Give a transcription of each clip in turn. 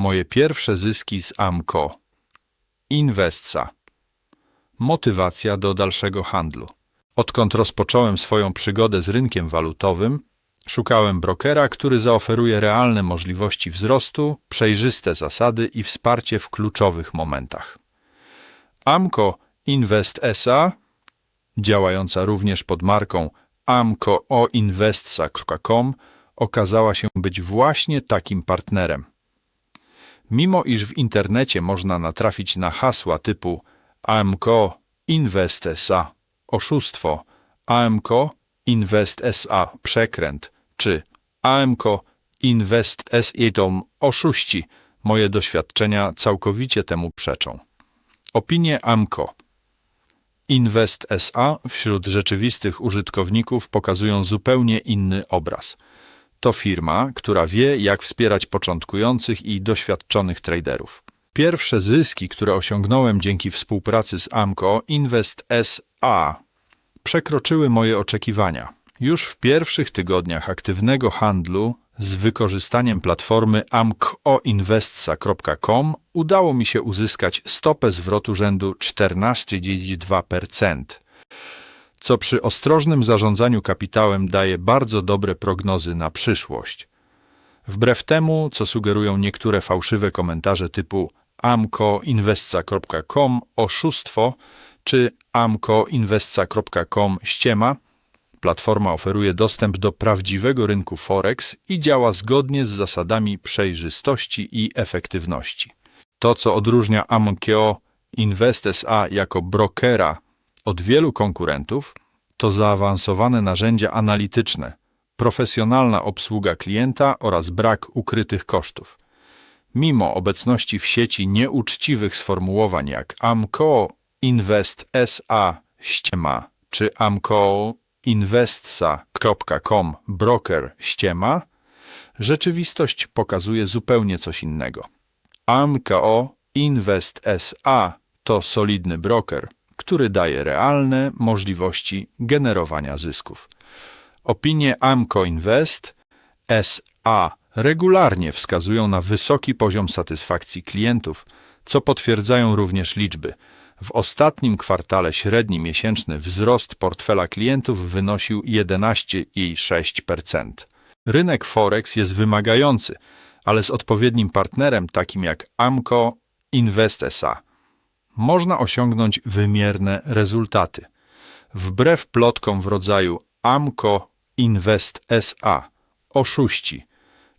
Moje pierwsze zyski z AMCO. Inwestsa. Motywacja do dalszego handlu. Odkąd rozpocząłem swoją przygodę z rynkiem walutowym, szukałem brokera, który zaoferuje realne możliwości wzrostu, przejrzyste zasady i wsparcie w kluczowych momentach. AMCO Invest SA, działająca również pod marką amcooinvestsa.com, okazała się być właśnie takim partnerem. Mimo iż w internecie można natrafić na hasła typu AMK Invest SA oszustwo, AMK Invest SA przekręt czy AMK Invest SA oszuści, moje doświadczenia całkowicie temu przeczą. Opinie AMCO Invest SA wśród rzeczywistych użytkowników pokazują zupełnie inny obraz. To firma, która wie, jak wspierać początkujących i doświadczonych traderów. Pierwsze zyski, które osiągnąłem dzięki współpracy z AMCO Invest SA, przekroczyły moje oczekiwania. Już w pierwszych tygodniach aktywnego handlu z wykorzystaniem platformy amcoinvestsa.com udało mi się uzyskać stopę zwrotu rzędu 14,2%, co przy ostrożnym zarządzaniu kapitałem daje bardzo dobre prognozy na przyszłość. Wbrew temu, co sugerują niektóre fałszywe komentarze typu amcoinvestsa.com oszustwo czy amcoinvestsa.com ściema, Platforma oferuje dostęp do prawdziwego rynku Forex i działa zgodnie z zasadami przejrzystości i efektywności. To, co odróżnia Amkeo Invest SA jako brokera od wielu konkurentów, to zaawansowane narzędzia analityczne, profesjonalna obsługa klienta oraz brak ukrytych kosztów. Mimo obecności w sieci nieuczciwych sformułowań jak Amco Invest SA ściema czy Amco investsa.com broker ściema, rzeczywistość pokazuje zupełnie coś innego. AMKO Invest SA to solidny broker, który daje realne możliwości generowania zysków. Opinie AMCO Invest SA regularnie wskazują na wysoki poziom satysfakcji klientów, co potwierdzają również liczby – w ostatnim kwartale średni miesięczny wzrost portfela klientów wynosił 11,6%. Rynek Forex jest wymagający, ale z odpowiednim partnerem takim jak AMCO Invest SA można osiągnąć wymierne rezultaty. Wbrew plotkom w rodzaju AMCO Invest SA, oszuści,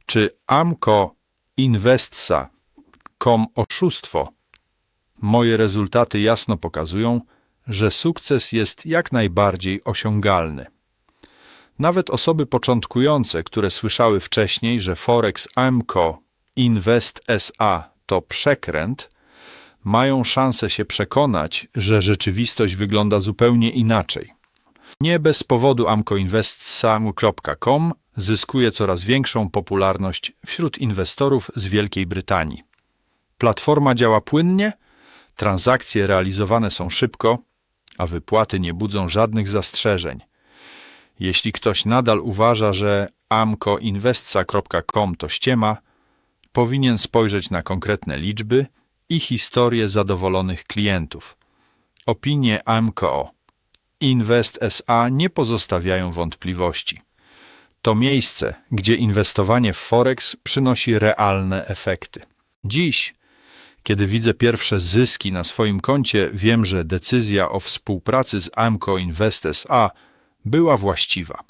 czy AMCO Investsa.com oszustwo, Moje rezultaty jasno pokazują, że sukces jest jak najbardziej osiągalny. Nawet osoby początkujące, które słyszały wcześniej, że Forex AMCO Invest SA to przekręt, mają szansę się przekonać, że rzeczywistość wygląda zupełnie inaczej. Nie bez powodu amcoinvestsamu.com zyskuje coraz większą popularność wśród inwestorów z Wielkiej Brytanii. Platforma działa płynnie, Transakcje realizowane są szybko, a wypłaty nie budzą żadnych zastrzeżeń. Jeśli ktoś nadal uważa, że amcoinvestsa.com to ściema, powinien spojrzeć na konkretne liczby i historię zadowolonych klientów. Opinie AMCO Invest SA nie pozostawiają wątpliwości. To miejsce, gdzie inwestowanie w Forex przynosi realne efekty. Dziś kiedy widzę pierwsze zyski na swoim koncie, wiem, że decyzja o współpracy z AMCO Invest SA była właściwa.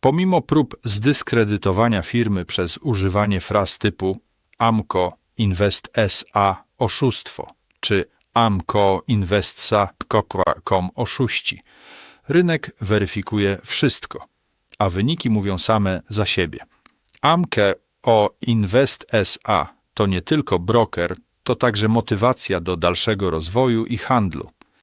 Pomimo prób zdyskredytowania firmy przez używanie fraz typu AMCO Invest SA oszustwo czy AMCO Investsa.com oszuści, rynek weryfikuje wszystko, a wyniki mówią same za siebie. AMCO Invest SA to nie tylko broker, to także motywacja do dalszego rozwoju i handlu.